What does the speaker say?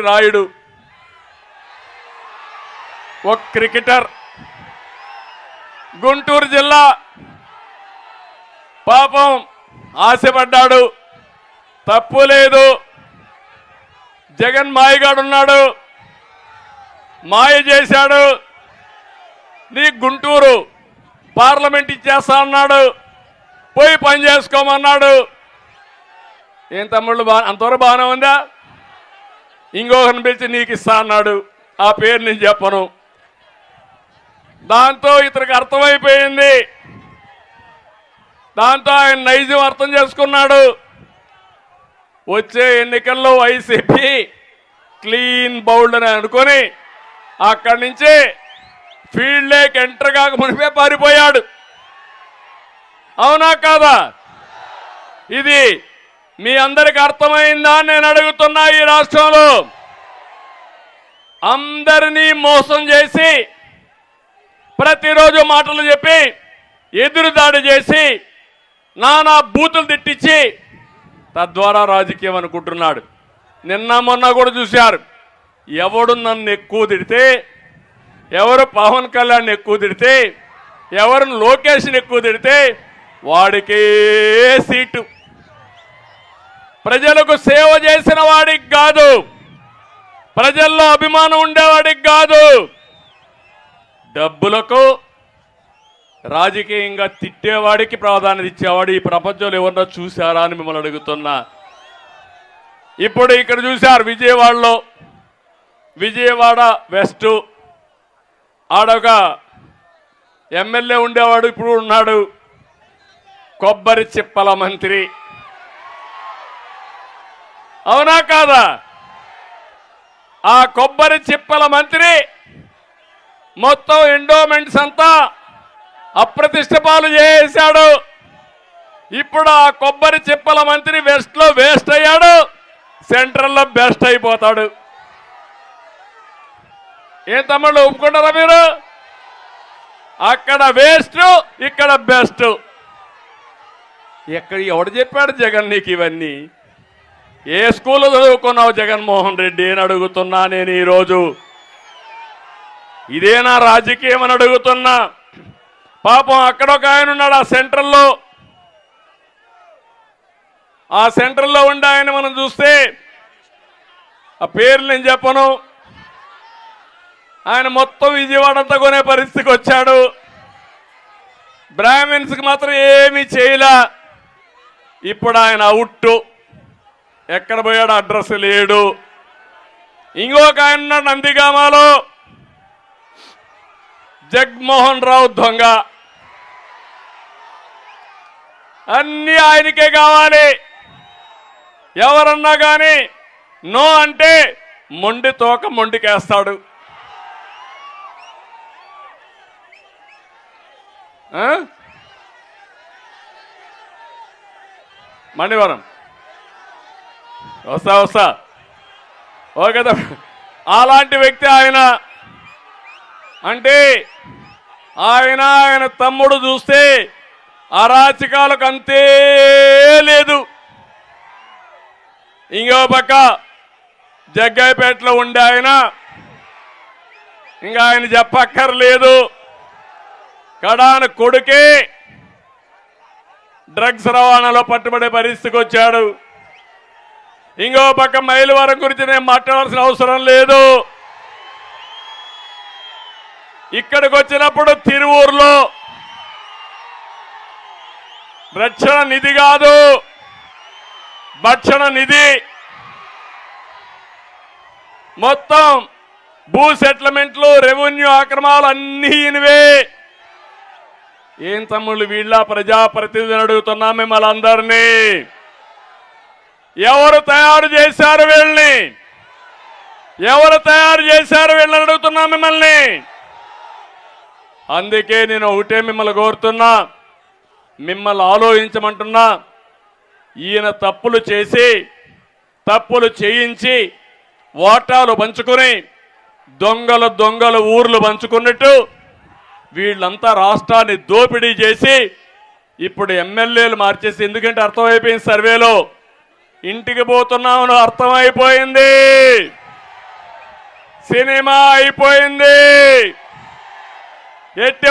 రాయుడు ఒక క్రికెటర్. గుంటూరు జిల్లా పాపం ఆశపడ్డాడు. తప్పు లేదు. జగన్ మాయగాడున్నాడు. మాయ చేశాడు. నీ గుంటూరు పార్లమెంట్ ఇచ్చేస్తా అన్నాడు. పోయి పని చేసుకోమన్నాడు. ఏం తమ్ముళ్ళు బా అంతవరకు బాగానే ఉందా? ఇంకొకరిని పిలిచి నీకు ఇస్తా అన్నాడు. ఆ పేరు నేను చెప్పను. దాంతో ఇతనికి అర్థమైపోయింది. దాంతో ఆయన నైజం అర్థం చేసుకున్నాడు. వచ్చే ఎన్నికల్లో వైసీపీ క్లీన్ బౌల్డ్ అని అనుకొని అక్కడి నుంచి ఫీల్డ్ లేక్ ఎంటర్ కాక మునిపే పారిపోయాడు. అవునా కాదా? ఇది మీ అందరికి అర్థమైందా నేను అడుగుతున్నా ఈ రాష్ట్రంలో. అందరినీ మోసం చేసి ప్రతిరోజు మాటలు చెప్పి ఎదురుదాడి చేసి నానా బూతులు తిట్టించి తద్వారా రాజకీయం అనుకుంటున్నాడు. నిన్న మొన్న కూడా చూశారు. ఎవడు నన్ను ఎక్కువ తిడితే ఎవరు పవన్ కళ్యాణ్ ఎక్కువ తిడితే ఎవరు లోకేష్ని ఎక్కువ తిడితే వాడికే సీటు. ప్రజలకు సేవ చేసిన వాడికి కాదు. ప్రజల్లో అభిమానం ఉండేవాడికి కాదు. డబ్బులకు రాజకీయంగా తిట్టేవాడికి ప్రాధాన్యత ఇచ్చేవాడు ఈ ప్రపంచంలో ఎవరన్నా చూశారా అని మిమ్మల్ని అడుగుతున్నా. ఇప్పుడు ఇక్కడ చూశారు విజయవాడలో. విజయవాడ వెస్ట్. ఆడొక ఎమ్మెల్యే ఉండేవాడు ఇప్పుడు ఉన్నాడు. కొబ్బరి చిప్పల మంత్రి. అవునా కాదా? ఆ కొబ్బరి చిప్పల మంత్రి మొత్తం ఎండోమెంట్స్ అంతా అప్రతిష్ట పాలు చేశాడు ఇప్పుడు ఆ కొబ్బరి చిప్పల మంత్రి వెస్ట్లో వేస్ట్ అయ్యాడు సెంట్రల్లో బెస్ట్ అయిపోతాడు. ఏం తమ్ముళ్ళు ఒప్పుకుంటారా మీరు? అక్కడ వేస్ట్ ఇక్కడ బెస్ట్ ఎక్కడ ఎవడు చెప్పాడు జగన్ నీకు ఇవన్నీ? ఏ స్కూల్లో చదువుకున్నావు జగన్మోహన్ రెడ్డి అని అడుగుతున్నా నేను ఈరోజు. ఇదేనా రాజకీయం అని అడుగుతున్నా. పాపం అక్కడ ఒక ఆయన ఉన్నాడు ఆ సెంటర్లో ఆ సెంటర్లో ఉండే ఆయన మనం చూస్తే ఆ పేర్లు నేను చెప్పను. ఆయన మొత్తం విజయవాడ అంతా కొనే పరిస్థితికి వచ్చాడు. బ్రాహ్మిన్స్కి మాత్రం ఏమీ చేయలే. ఇప్పుడు ఆయన అవుట్టు ఎక్కడ పోయాడు అడ్రస్ లేడు. ఇంకొక ఆయన ఉన్నాడు నందిగామాలో. జగ్మోహన్ రావు దొంగ. అన్ని ఆయనకే కావాలి. ఎవరన్నా కానీ నో అంటే మొండి తోక మొండికేస్తాడు. మణివరం. వస్తా వస్తా. ఓకే తమ్ముడు. అలాంటి వ్యక్తి ఆయన అంటే ఆయన ఆయన తమ్ముడు చూస్తే అరాచకాలకు అంతే లేదు. ఇంకో పక్క జగ్గాయపేటలో ఉండే ఆయన ఇంకా ఆయన చెప్పక్కర్లేదు. కడాన కొడుకే డ్రగ్స్ రవాణాలో పట్టుబడే పరిస్థితికి వచ్చాడు. ఇంకో పక్క మైలవరం గురించి నేను మాట్లాడాల్సిన అవసరం లేదు. ఇక్కడికి వచ్చినప్పుడు తిరువూరులో రక్షణ నిధి కాదు భక్షణ నిధి. మొత్తం భూ సెటిల్మెంట్లు రెవెన్యూ ఆక్రమాలు అన్నీ ఇనివే. ఏం తమ్ముళ్ళు వీళ్ళ ప్రజాప్రతినిధులు అడుగుతున్నాం మిమ్మల్ని అందరినీ? ఎవరు తయారు చేశారు వీళ్ళని? ఎవరు తయారు చేశారు వీళ్ళని అడుగుతున్నా మిమ్మల్ని? అందుకే నేను ఒకటే మిమ్మల్ని కోరుతున్నా మిమ్మల్ని ఆలోచించమంటున్నా ఈయన తప్పులు చేసి తప్పులు చేయించి ఓటాలు పంచుకొని దొంగలు దొంగలు ఊర్లు పంచుకున్నట్టు వీళ్ళంతా రాష్ట్రాన్ని దోపిడీ చేసి ఇప్పుడు ఎమ్మెల్యేలు మార్చేసి ఎందుకంటే అర్థమైపోయింది సర్వేలో? ఇంటికి పోతున్నామని అర్థమైపోయింది. సినిమా అయిపోయింది. ఎట్టి